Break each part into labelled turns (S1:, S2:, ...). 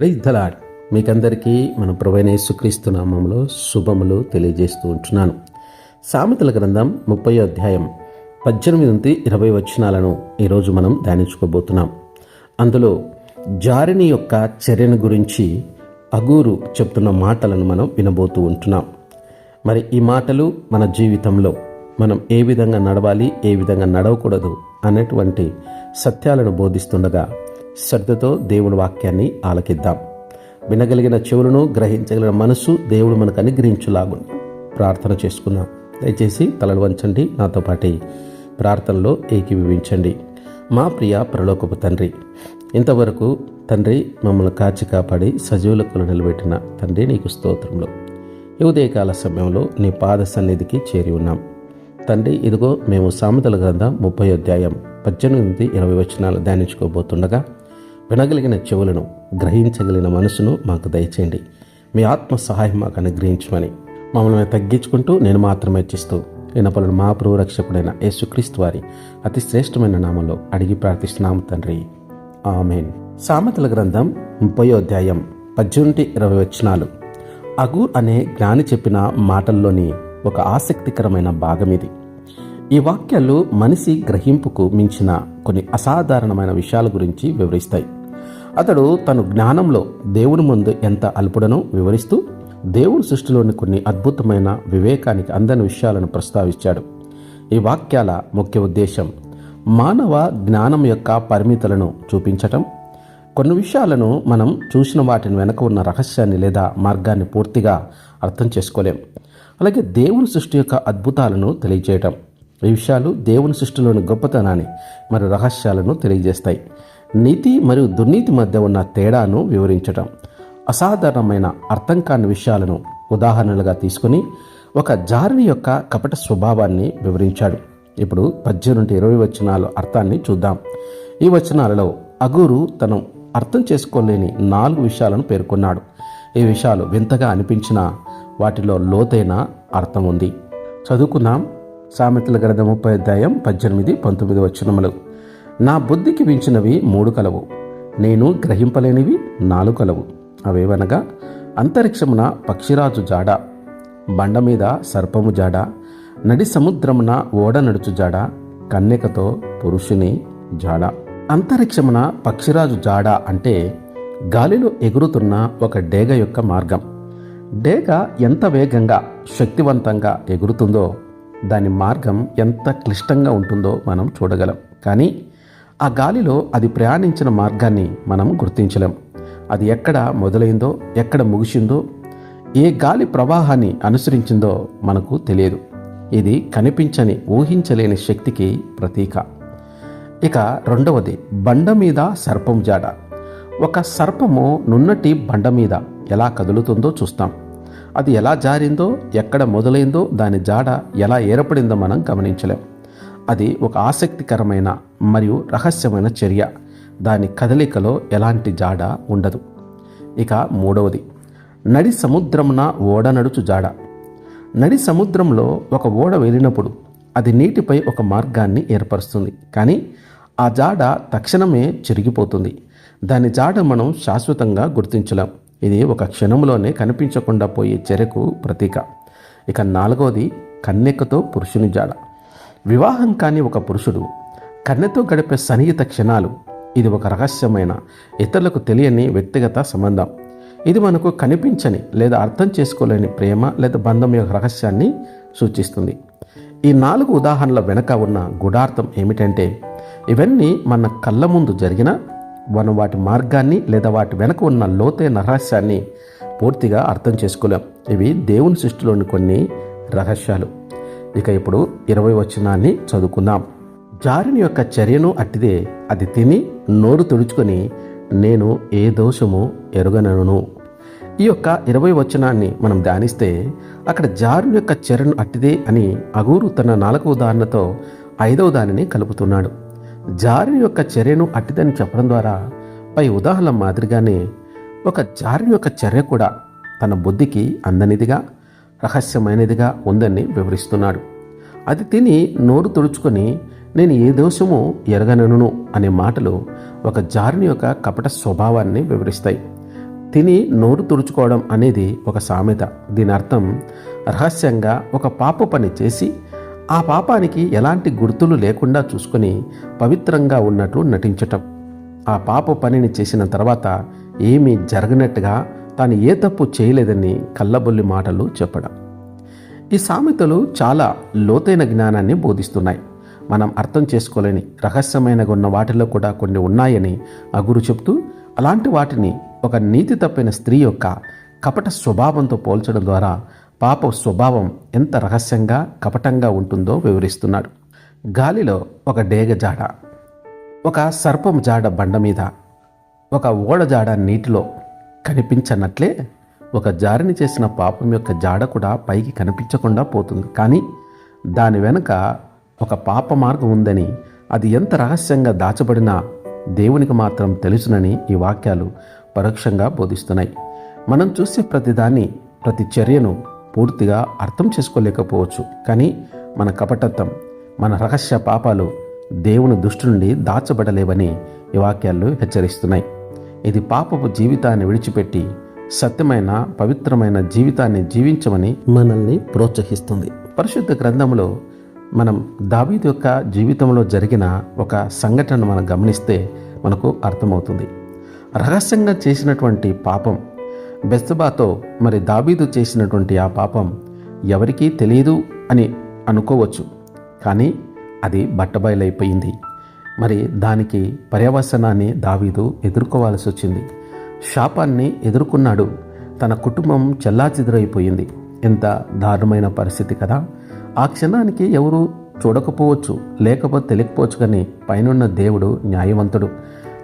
S1: ప్రైజ్దలాడ్ మీకందరికీ మన ప్రవైన యేసుక్రీస్తు నామంలో శుభములు తెలియజేస్తూ ఉంటున్నాను. సామెతల గ్రంథం ముప్పై అధ్యాయం పద్దెనిమిది నుండి ఇరవై వచనాలను ఈరోజు మనం ధ్యానించుకోబోతున్నాం. అందులో జారిని యొక్క చర్యను గురించి అగూరు చెప్తున్న మాటలను మనం వినబోతూ ఉంటున్నాం. మరి ఈ మాటలు మన జీవితంలో మనం ఏ విధంగా నడవాలి ఏ విధంగా నడవకూడదు అనేటువంటి సత్యాలను బోధిస్తుండగా శ్రద్ధతో దేవుని వాక్యాన్ని ఆలకిద్దాం. వినగలిగిన చెవులను గ్రహించగలిగిన మనసు దేవుడు మనకు అనుగ్రహించులాగుని. ప్రార్థన చేసుకుందాం. దయచేసి తలలు వంచండి. నాతో పాటి ప్రార్థనలో ఏకీభవించండి. మా ప్రియ ప్రలోకపు తండ్రి ఇంతవరకు తండ్రి మమ్మల్ని కాచి కాపాడి సజీవులకు నిలబెట్టిన తండ్రి నీకు స్తోత్రంలో ఈ ఉదయకాల సమయంలో నీ పాద సన్నిధికి చేరి ఉన్నాం. తండ్రి ఇదిగో మేము సామెతల గ్రంథం ముప్పై అధ్యాయం పద్దెనిమిది ఇరవై వచనాలు ధ్యానించుకోబోతుండగా వినగలిగిన చెవులను గ్రహించగలిగిన మనసును మాకు దయచేయండి. మీ ఆత్మ సహాయం మాకు అనుగ్రహించమని మమ్మల్ని తగ్గించుకుంటూ నేను మాత్రమే ఇచ్చిస్తూ వినపలను మా ప్రభు రక్షకుడైన యేసుక్రీస్తు వారి అతి శ్రేష్టమైన నామంలో అడిగి ప్రార్థిస్తున్నాము తండ్రి. ఆమెన్. సామెతల గ్రంథం ముప్పై అధ్యాయం పద్దెనిమిది ఇరవై వచనాలు. అగు అనే జ్ఞాని చెప్పిన మాటల్లోని ఒక ఆసక్తికరమైన భాగం ఇది. ఈ వాక్యాలు మనిషి గ్రహింపుకు మించిన కొన్ని అసాధారణమైన విషయాల గురించి వివరిస్తాయి. అతడు తన జ్ఞానంలో దేవుని ముందు ఎంత అల్పుడనో వివరిస్తూ దేవుని సృష్టిలోని కొన్ని అద్భుతమైన వివేకానికి అందని విషయాలను ప్రస్తావించాడు. ఈ వాక్యాల ముఖ్య ఉద్దేశం మానవ జ్ఞానం యొక్క పరిమితులను చూపించటం. కొన్ని విషయాలను మనం చూసిన వాటిని వెనక ఉన్న రహస్యాన్ని లేదా మార్గాన్ని పూర్తిగా అర్థం చేసుకోలేం. అలాగే దేవుని సృష్టి యొక్క అద్భుతాలను తెలియజేయటం. ఈ విషయాలు దేవుని సృష్టిలోని గొప్పతనాన్ని మరియు రహస్యాలను తెలియజేస్తాయి. నీతి మరియు దుర్నీతి మధ్య ఉన్న తేడాను వివరించటం. అసాధారణమైన అర్థం కాని విషయాలను ఉదాహరణలుగా తీసుకుని ఒక జారిని యొక్క కపట స్వభావాన్ని వివరించాడు. ఇప్పుడు పద్దెనిమిది ఇరవై వచనాల అర్థాన్ని చూద్దాం. ఈ వచనాలలో అగూరు తను అర్థం చేసుకోలేని నాలుగు విషయాలను పేర్కొన్నాడు. ఈ విషయాలు వింతగా అనిపించిన వాటిలో లోతైన అర్థం ఉంది. చదువుకుందాం. సామెతల గ్రంథం ముప్పై అధ్యాయం పద్దెనిమిది పంతొమ్మిది వచనములు. నా బుద్ధికి మించినవి మూడు కలవు. నేను గ్రహింపలేనివి నాలుగు కలవు. అవేవనగా అంతరిక్షమున పక్షిరాజు జాడ బండ మీద సర్పము జాడ నడి సముద్రమున ఓడ నడుచు జాడ కన్యకతో పురుషుని జాడ. అంతరిక్షమున పక్షిరాజు జాడ అంటే గాలిలో ఎగురుతున్న ఒక డేగ యొక్క మార్గం. డేగ ఎంత వేగంగా శక్తివంతంగా ఎగురుతుందో దాని మార్గం ఎంత క్లిష్టంగా ఉంటుందో మనం చూడగలం. కానీ ఆ గాలిలో అది ప్రయాణించిన మార్గాన్ని మనం గుర్తించలేం. అది ఎక్కడ మొదలైందో ఎక్కడ ముగిసిందో ఏ గాలి ప్రవాహాన్ని అనుసరించిందో మనకు తెలియదు. ఇది కనిపించని ఊహించలేని శక్తికి ప్రతీక. ఇక రెండవది బండ మీద సర్పం జాడ. ఒక సర్పము నున్నటి బండ మీద ఎలా కదులుతుందో చూస్తాం. అది ఎలా జారిందో ఎక్కడ మొదలైందో దాని జాడ ఎలా ఏర్పడిందో మనం గమనించలేం. అది ఒక ఆసక్తికరమైన మరియు రహస్యమైన చర్య. దాని కదలికలో ఎలాంటి జాడ ఉండదు. ఇక మూడవది. నడి సముద్రమున ఓడ నడుచు జాడ. నడి సముద్రంలో ఒక ఓడ వెళ్ళినప్పుడు అది నీటిపై ఒక మార్గాన్ని ఏర్పరుస్తుంది. కానీ ఆ జాడ తక్షణమే చిరిగిపోతుంది. దాని జాడ మనం శాశ్వతంగా గుర్తించలేం. ఇది ఒక క్షణంలోనే కనిపించకుండా పోయే చర్యకు ప్రతీక. ఇక నాలుగవది. కన్నెక్కతో పురుషుని జాడ. వివాహం కాని ఒక పురుషుడు కన్నెతో గడిపే సన్నిహిత క్షణాలు ఇది ఒక రహస్యమైన ఇతరులకు తెలియని వ్యక్తిగత సంబంధం. ఇది మనకు కనిపించని లేదా అర్థం చేసుకోలేని ప్రేమ లేదా బంధం యొక్క రహస్యాన్ని సూచిస్తుంది. ఈ నాలుగు ఉదాహరణల వెనక ఉన్న గుడార్థం ఏమిటంటే ఇవన్నీ మన కళ్ళ ముందు జరిగిన మనం వాటి మార్గాన్ని లేదా వాటి వెనక ఉన్న లోతైన రహస్యాన్ని పూర్తిగా అర్థం చేసుకోలేం. ఇవి దేవుని సృష్టిలోని కొన్ని రహస్యాలు. ఇక ఇప్పుడు ఇరవై వచనాన్ని చదువుకుందాం. జారిని యొక్క చర్యను అట్టిదే అది తిని నోరు తుడుచుకొని నేను ఏ దోషము ఎరుగనను. ఈ యొక్క ఇరవై వచనాన్ని మనం ధ్యానిస్తే అక్కడ జారుని యొక్క చర్యను అట్టిదే అని అగూరు తన నాలుగవ ఉదాహరణతో ఐదవ దానిని కలుపుతున్నాడు. జారిని యొక్క చర్యను అట్టిదని చెప్పడం ద్వారా పై ఉదాహరణ మాదిరిగానే ఒక జారిని యొక్క చర్య కూడా తన బుద్ధికి అందనిదిగా రహస్యమైనదిగా ఉందని వివరిస్తున్నాడు. అది తిని నోరు తుడుచుకొని నేను ఏ దోషము ఎరగనను అనే మాటలు ఒక జారుని యొక్క కపట స్వభావాన్ని వివరిస్తాయి. తిని నోరు తుడుచుకోవడం అనేది ఒక సామెత. దీని అర్థం రహస్యంగా ఒక పాప పని చేసి ఆ పాపానికి ఎలాంటి గుర్తులు లేకుండా చూసుకొని పవిత్రంగా ఉన్నట్లు నటించటం. ఆ పాప పనిని చేసిన తర్వాత ఏమీ జరగనట్టుగా తాను ఏ తప్పు చేయలేదని కళ్ళబొల్లి మాటలు చెప్పడం. ఈ సామెతలు చాలా లోతైన జ్ఞానాన్ని బోధిస్తున్నాయి. మనం అర్థం చేసుకోలేని రహస్యమైనగా ఉన్న వాటిలో కూడా కొన్ని ఉన్నాయని ఆ గురు చెప్తూ అలాంటి వాటిని ఒక నీతి తప్పిన స్త్రీ యొక్క కపట స్వభావంతో పోల్చడం ద్వారా పాప స్వభావం ఎంత రహస్యంగా కపటంగా ఉంటుందో వివరిస్తున్నాడు. గాలిలో ఒక డేగ జాడ ఒక సర్పం జాడ బండ మీద ఒక ఓడ జాడ నీటిలో కనిపించనట్లే ఒక జారిని చేసిన పాపం యొక్క జాడ కూడా పైకి కనిపించకుండా పోతుంది. కానీ దాని వెనుక ఒక పాప మార్గం ఉందని అది ఎంత రహస్యంగా దాచబడినా దేవునికి మాత్రం తెలుసునని ఈ వాక్యాలు పరోక్షంగా బోధిస్తున్నాయి. మనం చూసే ప్రతిదాన్ని ప్రతి చర్యను పూర్తిగా అర్థం చేసుకోలేకపోవచ్చు. కానీ మన కపటత్వం మన రహస్య పాపాలు దేవుని దృష్టి నుండి దాచబడలేవని ఈ వాక్యాలు హెచ్చరిస్తున్నాయి. ఇది పాపపు జీవితాన్ని విడిచిపెట్టి సత్యమైన పవిత్రమైన జీవితాన్ని జీవించమని మనల్ని ప్రోత్సహిస్తుంది. పరిశుద్ధ గ్రంథంలో మనం దావీద్ యొక్క జీవితంలో జరిగిన ఒక సంఘటన మనం గమనిస్తే మనకు అర్థమవుతుంది. రహస్యంగా చేసినటువంటి పాపం బెస్తబాతో మరి దాబీదు చేసినటువంటి ఆ పాపం ఎవరికీ తెలియదు అని అనుకోవచ్చు. కానీ అది బట్టబయలైపోయింది. మరి దానికి పర్యవసనాన్ని దావీదు ఎదుర్కోవాల్సి వచ్చింది. శాపాన్ని ఎదుర్కొన్నాడు. తన కుటుంబం చెల్లాచెదురైపోయింది. ఎంత దారుణమైన పరిస్థితి కదా. ఆ క్షణానికి ఎవరు చూడకపోవచ్చు లేకపోతే తెలియకపోవచ్చు కానీ పైనున్న దేవుడు న్యాయవంతుడు.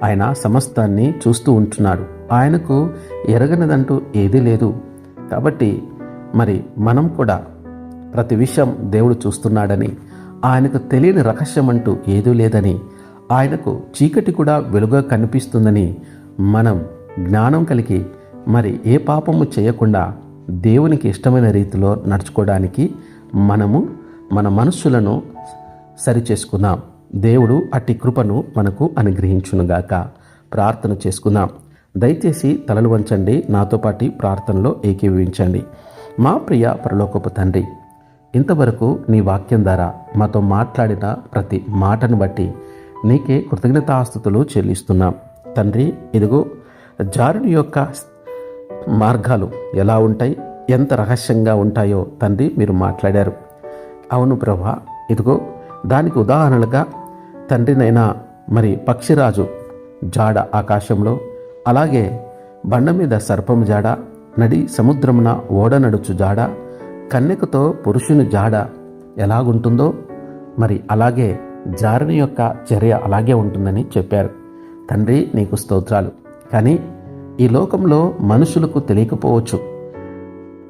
S1: ఆయన సమస్తాన్ని చూస్తూ ఉంటున్నాడు. ఆయనకు ఎరగనిదంటూ ఏదీ లేదు. కాబట్టి మరి మనం కూడా ప్రతి విషయం దేవుడు చూస్తున్నాడని ఆయనకు తెలియని రహస్యం అంటూ ఏదీ లేదని ఆయనకు చీకటి కూడా వెలుగా కనిపిస్తుందని మనం జ్ఞానం కలిగి మరి ఏ పాపము చేయకుండా దేవునికి ఇష్టమైన రీతిలో నడుచుకోవడానికి మనము మన మనస్సులను సరిచేసుకుందాం. దేవుడు అట్టి కృపను మనకు అనుగ్రహించునుగాక. ప్రార్థన చేసుకుందాం. దయచేసి తలలు వంచండి. నాతో పాటి ప్రార్థనలో ఏకీభవించండి. మా ప్రియ పరలోకపు తండ్రి ఇంతవరకు నీ వాక్యం ద్వారా మాతో మాట్లాడిన ప్రతి మాటను బట్టి నీకే కృతజ్ఞతాస్తుతులు చెల్లిస్తున్నాం. తండ్రి ఇదిగో జారుని యొక్క మార్గాలు ఎలా ఉంటాయి? ఎంత రహస్యంగా ఉంటాయో తండ్రి మీరు మాట్లాడారు. అవును ప్రభా ఇదిగో దానికి ఉదాహరణలుగా తండ్రినైనా మరి పక్షిరాజు జాడ ఆకాశంలో అలాగే బండ మీద సర్పము జాడ నడి సముద్రమున ఓడ నడుచు జాడ కన్యకతో పురుషుని జాడ ఎలాగుంటుందో మరి అలాగే జారిని యొక్క చర్య అలాగే ఉంటుందని చెప్పారు. తండ్రి నీకు స్తోత్రాలు. కానీ ఈ లోకంలో మనుషులకు తెలియకపోవచ్చు.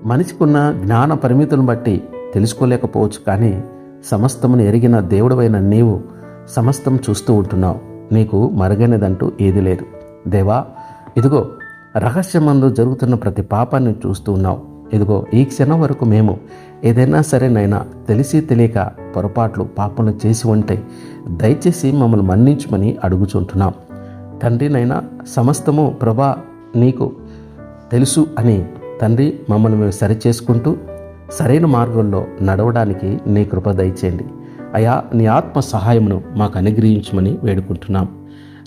S1: మనిషికున్న జ్ఞాన పరిమితులను బట్టి తెలుసుకోలేకపోవచ్చు. కానీ సమస్తమును ఎరిగిన దేవుడవైన నీవు సమస్తం చూస్తూ ఉంటున్నావు. నీకు మరుగైనదంటూ ఏది లేదు. దేవా ఇదిగో రహస్యమందు జరుగుతున్న ప్రతి పాపాన్ని చూస్తూ ఉన్నావు. ఇదిగో ఈ క్షణం వరకు మేము ఏదైనా సరేనైనా తెలిసి తెలియక పొరపాట్లు పాపలు చేసి ఉంటే దయచేసి మమ్మల్ని మన్నించమని అడుగుచుంటున్నాం. తండ్రినైనా సమస్తము ప్రభా నీకు తెలుసు అని తండ్రి మమ్మల్ని మేము సరిచేసుకుంటూ సరైన మార్గంలో నడవడానికి నీ కృప దయచేయండి. అయా నీ ఆత్మ సహాయమును మాకు అనుగ్రహించమని వేడుకుంటున్నాం.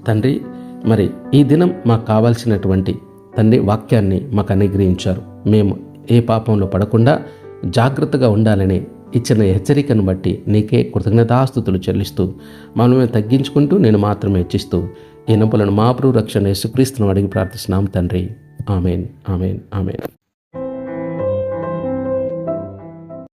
S1: తండ్రి మరి ఈ దినం మాకు కావాల్సినటువంటి తండ్రి వాక్యాన్ని మాకు అనుగ్రహించారు. మేము ఏ పాపంలో పడకుండా జాగ్రత్తగా ఉండాలని ఇచ్చిన హెచ్చరికను బట్టి నీకే కృతజ్ఞతాస్థుతులు చెల్లిస్తూ మనమే తగ్గించుకుంటూ నేను మాత్రమే హెచ్చిస్తూ ఈ నొప్పులను మా రక్షణ యేసుక్రీస్తును అడిగి ప్రార్థిస్తున్నాం తండ్రి. ఆమెన్. ఆమెన్. ఆమెన్.